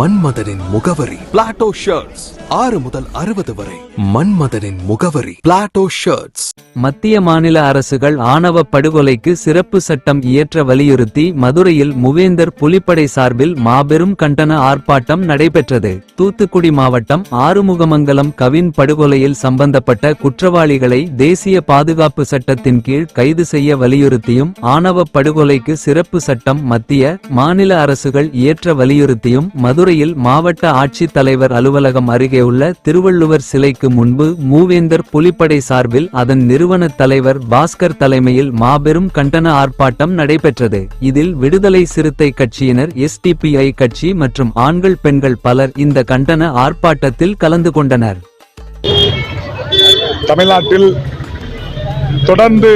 மன்மதனின் முகவரி. Plato shirts ஆறு முதல் அறுபது வரை. மன்மதனின் முகவரி. பிளாட்டோ ஷர்ட்ஸ் மத்திய மாநில அரசுகள் ஆணவ படுகொலைக்கு சிறப்பு சட்டம் இயற்ற வலியுறுத்தி மதுரையில் முவேந்தர் புலிப்படை சார்பில் மாபெரும் கண்டன ஆர்ப்பாட்டம் நடைபெற்றது. தூத்துக்குடி மாவட்டம் ஆறுமுகமங்கலம் கவின் படுகொலையில் சம்பந்தப்பட்ட குற்றவாளிகளை தேசிய பாதுகாப்பு சட்டத்தின் கீழ் கைது செய்ய வலியுறுத்தியும் ஆணவ படுகொலைக்கு சிறப்பு சட்டம் மத்திய மாநில அரசுகள் இயற்ற வலியுறுத்தியும் மதுரை மதுரையில் மாவட்ட ஆட்சித் தலைவர் அலுவலகம் அருகே உள்ள திருவள்ளுவர் சிலைக்கு முன்பு மூவேந்தர் புலிப்படை சார்பில் அதன் நிறுவன தலைவர் பாஸ்கர் தலைமையில் மாபெரும் கண்டன ஆர்ப்பாட்டம் நடைபெற்றது. இதில் விடுதலை சிறுத்தை கட்சியினர் எஸ்டிபிஐ கட்சி மற்றும் ஆண்கள் பெண்கள் பலர் இந்த கண்டன ஆர்ப்பாட்டத்தில் கலந்து கொண்டனர். தமிழ்நாட்டில் தொடர்ந்து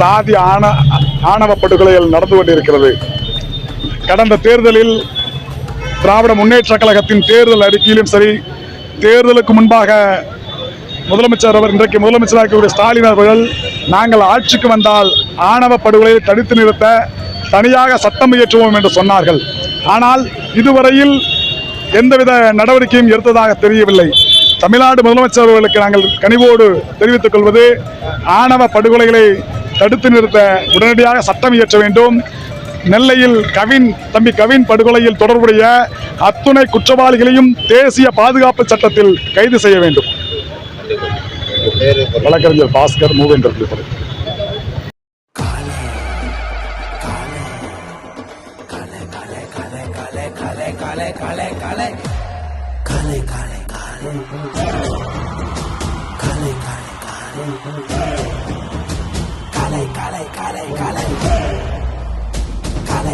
சாதி ஆண ஆணவ படுகொலைகள் நடந்து கொண்டிருக்கிறது. கடந்த தேர்தலில் திராவிட முன்னேற்ற கழகத்தின் தேர்தல் அறிக்கையிலும் சரி தேர்தலுக்கு முன்பாக முதலமைச்சர் அவர் இன்றைக்கு முதலமைச்சராக இருக்கக்கூடிய ஸ்டாலின் அவர்கள் நாங்கள் ஆட்சிக்கு வந்தால் ஆணவ படுகொலையை தடுத்து நிறுத்த தனியாக சட்டம் இயற்றுவோம் என்று சொன்னார்கள். ஆனால் இதுவரையில் எந்தவித நடவடிக்கையும் எடுத்ததாக தெரியவில்லை. தமிழ்நாடு முதலமைச்சர் அவர்களுக்கு நாங்கள் கனிவோடு தெரிவித்துக் கொள்வது ஆணவ படுகொலைகளை தடுத்து நிறுத்த உடனடியாக சட்டம் இயற்ற வேண்டும். நெல்லையில் கவின் தம்பி கவின் படுகொலையில் தொடர்புடைய அத்துணை குற்றவாளிகளையும் தேசிய பாதுகாப்பு சட்டத்தில் கைது செய்ய வேண்டும். வழக்கறிஞர் பாஸ்கர் மூவேந்தர்